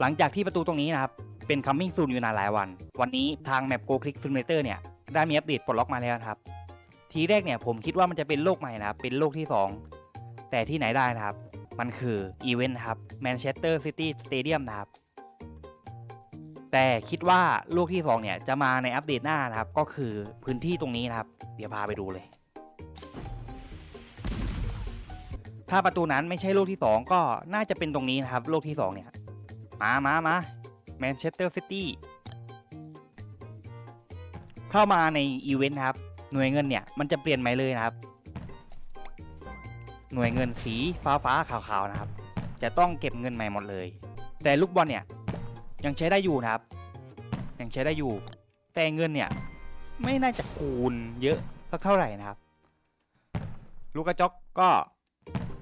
หลังจากที่ประตูตรงนี้นะครับ เป็น coming soon อยู่นานหลายวัน วันนี้ทาง Map Go Click Simulator เนี่ยได้มีอัปเดตปลดล็อกมาแล้วนะครับ ทีแรกเนี่ยผมคิดว่ามันจะเป็นโลกใหม่นะครับ เป็นโลกที่ 2 แต่ที่ไหนได้นะครับ มันคืออีเวนต์ครับ Manchester City Stadium นะครับ แต่คิดว่าโลกที่ 2 เนี่ยจะมาในอัปเดตหน้านะครับ ก็คือพื้นที่ตรงนี้นะครับ เดี๋ยวพาไปดูเลย ถ้าประตูนั้นไม่ใช่โลกที่ 2 ก็น่าจะเป็นตรงนี้นะครับ โลกที่ 2 เนี่ย มามามาแมนเชสเตอร์ซิตี้เข้ามาในอีเวนต์ครับ หน่วยเงินเนี่ย มันจะเปลี่ยนใหม่เลยนะครับ หน่วยเงินสีฟ้าฟ้าๆขาวๆนะครับ จะต้องเก็บเงินใหม่หมดเลย แต่ลูกบอลเนี่ย ยังใช้ได้อยู่นะครับ ยังใช้ได้อยู่ แต่เงินเนี่ยไม่น่าจะคูณเยอะสักเท่าไหร่นะครับ ลูกกระจกก็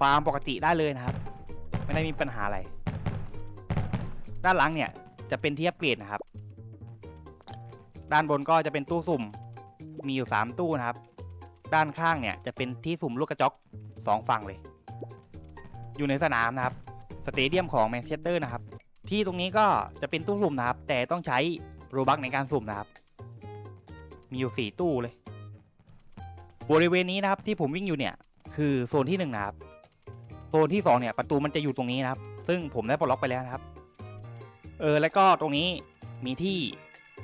ฟาร์มปกติได้เลยนะครับ ไม่ได้มีปัญหาอะไร ด้านหลังเนี่ยจะเป็นที่อัปเกรดนะครับ ด้านบนก็จะเป็นตู้สุ่ม มีอยู่ 3 ตู้นะครับ ด้านข้างเนี่ยจะเป็นที่สุ่มลูกกระจอกสองฝั่งเลย อยู่ในสนามนะครับสเตเดียมของแมนเชสเตอร์นะครับ ที่ตรงนี้ก็จะเป็นตู้สุ่มนะครับ แต่ต้องใช้โรบักในการสุ่มนะครับ มีอยู่ 4 ตู้เลย บริเวณนี้นะครับที่ผมวิ่งอยู่เนี่ยคือโซนที่1นะครับ โซนที่2เนี่ยประตูมันจะอยู่ตรงนี้นะครับ ซึ่งผมได้ปลดล็อกไปแล้วนะครับ ออ แล้วก็ตรงนี้มีที่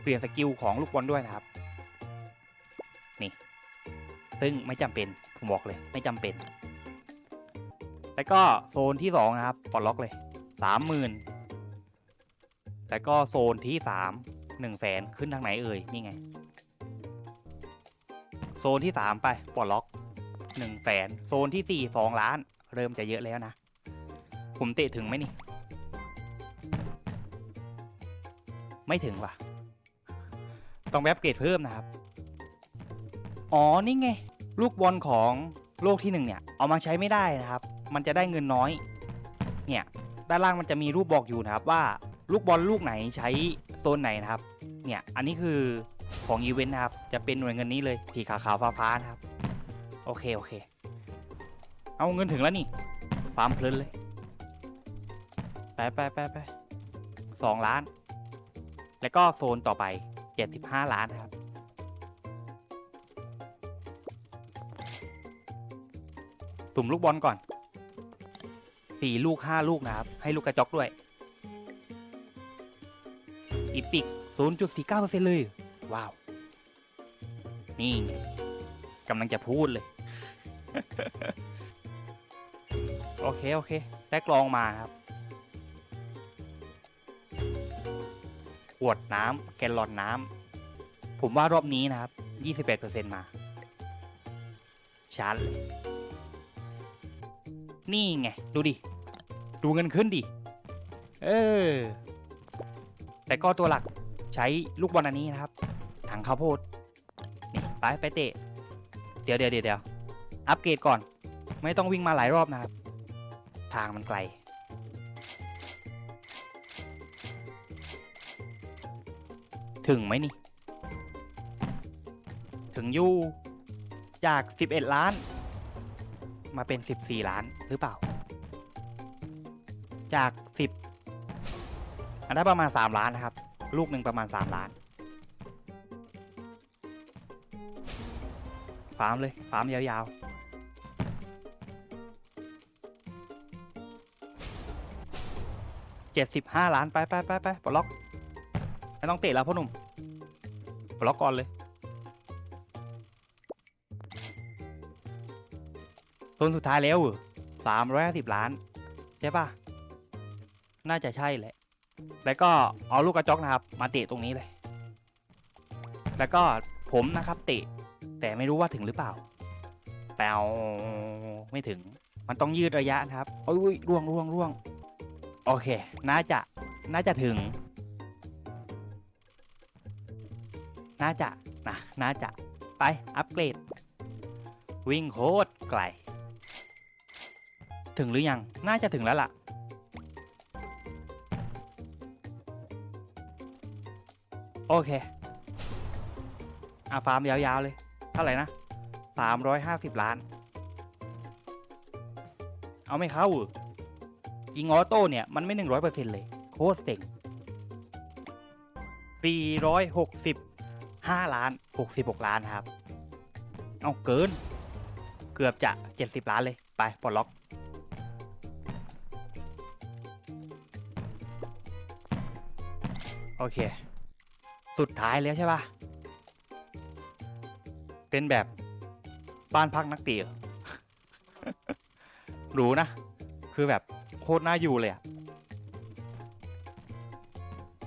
เปลี่ยนสกิลของลูกบอลด้วยนะครับ นี่ซึ่งไม่จำเป็น ผมบอกเลย ไม่จำเป็น แล้วก็โซนที่ 2 นะครับปลดล็อกเลยสามหมื่นแล้วก็โซนที่สามหนึ่งแสนขึ้นทางไหนเอ่ย นี่ไง โซนที่สามไปปลดล็อกหนึ่งแสนโซนที่สี่สองล้าน เริ่มจะเยอะแล้วนะ ผมเตะถึงไหมนี่ ไม่ถึงว่ะ ต้องแบบเกรดเพิ่มนะครับ อ๋อ นี่ไง ลูกบอลของโลกที่หนึ่งเนี่ย เอามาใช้ไม่ได้นะครับ มันจะได้เงินน้อย เนี่ย ด้านล่างมันจะมีรูปบอกอยู่นะครับว่าลูกบอลลูกไหนใช้โซนไหนนะครับ เนี่ย อันนี้คือของอีเวนต์นะครับ จะเป็นหน่วยเงินนี้เลยสีขาวๆฟ้านะครับ โอเค โอเค เอาเงินถึงแล้วนี่ฟาร์มเพลินเลย ไปไปไปไปสองล้าน แล้วก็โซนต่อไป 75 ล้านครับตุ่มลูกบอลก่อน 4 ลูก 5 ลูกนะครับ ให้ลูกกระจอกด้วย อีปิก 0.49%เลย ว้าว นี่ไงกำลังจะพูดเลย โอเค โอเค ได้กลองมาครับ วดน้ำแกลลอนน้ำผมว่ารอบนี้นะครับ28%มาชาร์จเลยนี่ไง ดูดิ ดูเงินขึ้นดิ เออ แต่ก็ตัวหลักใช้ลูกบอลอันนี้นะครับ ถังข้าวโพดนี่ไปไปเต๋เดี๋ยวเดี๋ยวเดี๋ยวอัปเกรดก่อน ไม่ต้องวิ่งมาหลายรอบนะครับ ทางมันไกล ถึงไหมนี่ ถึงอยู่จาก 11 ล้าน มาเป็น 14 ล้านหรือเปล่า จาก 10 อันนั้นประมาณ 3 ล้านนะครับ ลูกหนึ่งประมาณ 3 ล้าน ฟาร์มเลยฟาร์มยาวๆ75 ล้าน ไปไปไปไปปลดล็อก ไม่ต้องเตะแล้วพ่อหนุ่มปลดล็อกก่อนเลยโซนสุดท้ายแล้วสามร้อยห้าสิบล้าน ใช่ปะน่าจะใช่แหละ แล้วก็เอาลูกกระจอกนะครับ มาเตะตรงนี้เลย แล้วก็ผมนะครับเตะ แต่ไม่รู้ว่าถึงหรือเปล่าแปวไม่ถึง มันต้องยืดระยะนะครับ โอ้ยร่วงร่วงร่วง โอเค น่าจะ น่าจะถึง น่าจะนะน่าจะไปอัปเกรด วิ่งโคตรไกล ถึงหรือยัง น่าจะถึงแล้วล่ะ โอเคอาฟาร์มยาวๆเลย เท่าไหร่นะ 350 ล้าน เอาไม่เข้าอยิงออโต้เนี่ย มันไม่ 100%เลย โคตรเต็ง 5 ล้าน 66 ล้านครับ เอาเกิน เกือบจะ 70 ล้านเลย ไปปลดล็อก โอเค สุดท้ายแล้วใช่ปะเป็นแบบบ้านพักนักเตี๋ยหรูนะ คือแบบโคตรน่าอยู่เลยอะ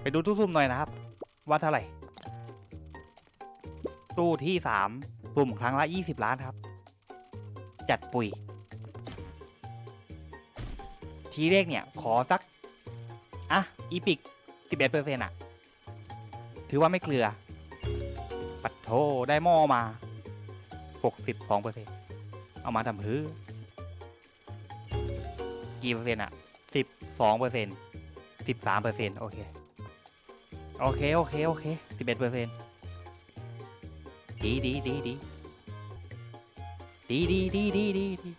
ไปดูตู้ซุ่มหน่อยนะครับ ว่าเท่าไหร่ ตู้ที่สามสุ่มครั้งละยี่สิบล้านครับ จัดปุ๋ย ทีเลขเนี่ย ขอสัก อะ อีพิกสิบเอ็ดเปอร์เซ็นต์อะ ถือว่าไม่เกลือ ปัดโทได้หม้อมาหกสิบสองเปอร์เซ็นต์เอามาทำพื้กี่เปอร์เซ็นต์อะสิบสองเปอร์เซ็นต์สิบสามเปอร์เซ็นต์โอเค โอเค โอเค โอเคสิบเอ็ดเปอร์เซ็นต์ ดีดีดีดีดีดีดีดีดีดี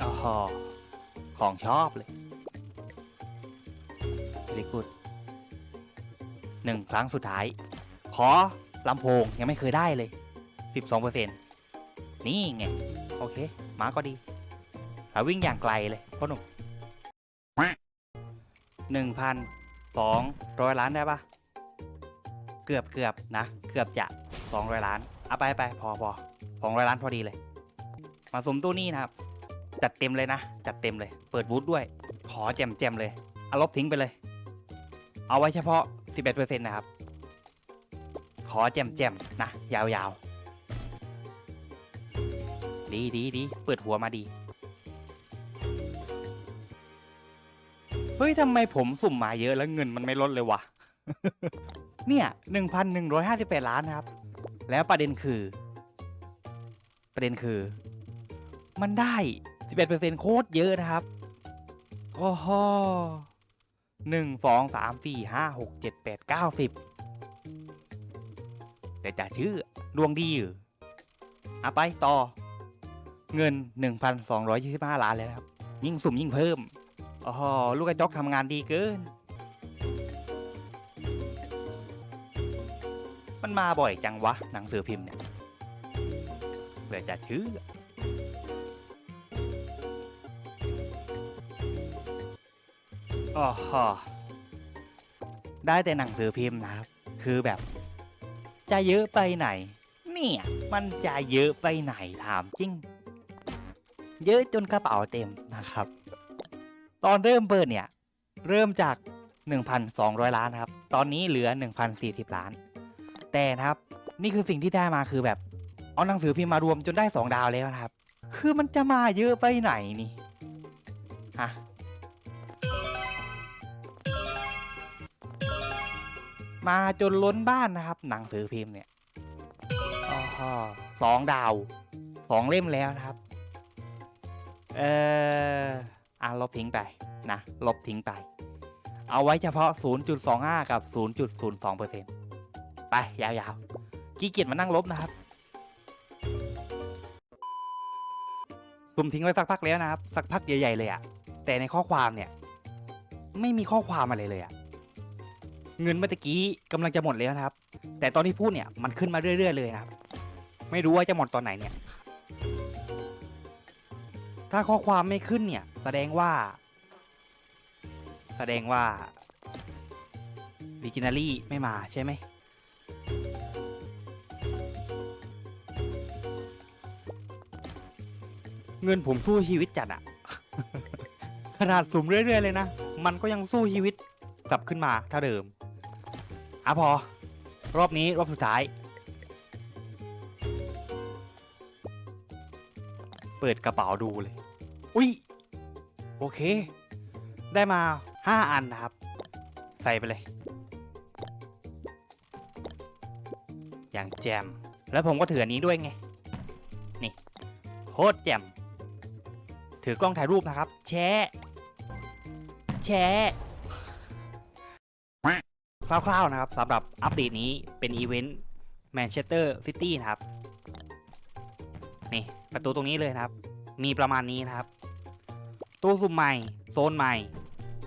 อ๋อของชอบเลยเ e กุดหนึ่งครั้งสุดท้าย ขอลำโพงยังไม่เคยได้เลยสิบสองเปอร์เซ็นต์นี่ไง โอเคมาก็ดีเอาวิ่งอย่างไกลเลยพ่อหนุ่มหนึ่งพันสองร้อยล้านได้ปะ เกือบเกือบนะ เกือบจะสองร้อยล้านเอาไปไปพอพอสองร้อยล้านพอดีเลย มาสมตู้นี้นะครับ จัดเต็มเลยนะ จัดเต็มเลย เปิดบูธด้วย ขอแจมแจมเลยเอาลบทิ้งไปเลย เอาไว้เฉพาะ 11%นะครับ ขอแจมแจมนะ ยาวๆ ดีดีดีเปิดหัวมาดี เฮ้ยทำไมผมสุ่มมาเยอะแล้วเงินมันไม่ลดเลยวะ เนี่ย1,158 ล้านนะครับ แล้วประเด็นคือ ประเด็นคือ มันได้ 11%โคตรเยอะนะครับ โอ้โหหนึ่งสองสามสี่ห้าหกเจ็ดแปดเก้าสิบแต่จะชื่อดวงดีอยู่เอาไปต่อ เงิน 1,225 ล้านแล้วนะครับ ยิ่งสุ่มยิ่งเพิ่มอ๋อลูกกระจอกทำงานดีเกิน มันมาบ่อยจังวะ หนังสือพิมพ์เนี่ยเหลือจะเชื่ออ๋อฮะได้แต่หนังสือพิมพ์นะครับ คือแบบ จะเยอะไปไหน เนี่ย มันจะเยอะไปไหนถามจริง เยอะจนกระเป๋าเต็มนะครับ ตอนเริ่มเปิดเนี่ย เริ่มจาก 1,200 ล้านครับ ตอนนี้เหลือ 1,040 ล้าน แต่นะครับ นี่คือสิ่งที่ได้มาคือแบบ เอาหนังสือพิมพ์มารวมจนได้2ดาวแล้วนะครับ คือมันจะมาเยอะไปไหนนี่ฮะมาจนล้นบ้านนะครับ หนังสือพิมพ์เนี่ยอ๋อสองดาวสองเล่มแล้วนะครับ เอออะลบทิ้งไปนะ ลบทิ้งไป เอาไว้เฉพาะ 0.25 กับ 0.02% ไปยาวๆขี้เกียจมานั่งลบนะครับซุ่มทิ้งไว้สักพักแล้วนะครับ สักพักใหญ่ๆเลยอะแต่ในข้อความเนี่ย ไม่มีข้อความอะไรเลยอะเงินเมื่อกี้กำลังจะหมดแล้วนะครับ แต่ตอนที่พูดเนี่ยมันขึ้นมาเรื่อย ๆ เลยนะครับ ไม่รู้ว่าจะหมดตอนไหนเนี่ย ถ้าข้อความไม่ขึ้นเนี่ย แสดงว่า แสดงว่าดิจินารี่ไม่มาใช่ไหม เงินผมสู้ชีวิตจัดอะ ขนาดสุ่มเรื่อย ๆ เลยนะ มันก็ยังสู้ชีวิตกลับขึ้นมาเท่าเดิม อะพอ รอบนี้รอบสุดท้าย เปิดกระเป๋าดูเลย อุ้ย โอเค ได้มาห้าอันนะครับ ใส่ไปเลย อย่างแจม แล้วผมก็ถืออันนี้ด้วยไง นี่ โคตรแจม ถือกล้องถ่ายรูปนะครับ แชะแชะคร่าวๆนะครับสำหรับอัปเดตนี้เป็นอีเวนต์แมนเชสเตอร์ซิตี้นะครับ นี่ ประตูตรงนี้เลยนะครับ มีประมาณนี้นะครับ ตู้ซุ่มใหม่ โซนใหม่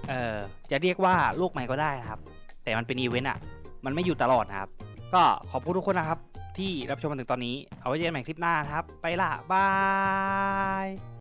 เอ่อ จะเรียกว่าโลกใหม่ก็ได้นะครับ แต่มันเป็นอีเวนต์อะ มันไม่อยู่ตลอดนะครับ ก็ขอบคุณทุกคนนะครับ ที่รับชมมาถึงตอนนี้ เอาไว้เจอกันใหม่คลิปหน้านะครับ ไปละบาย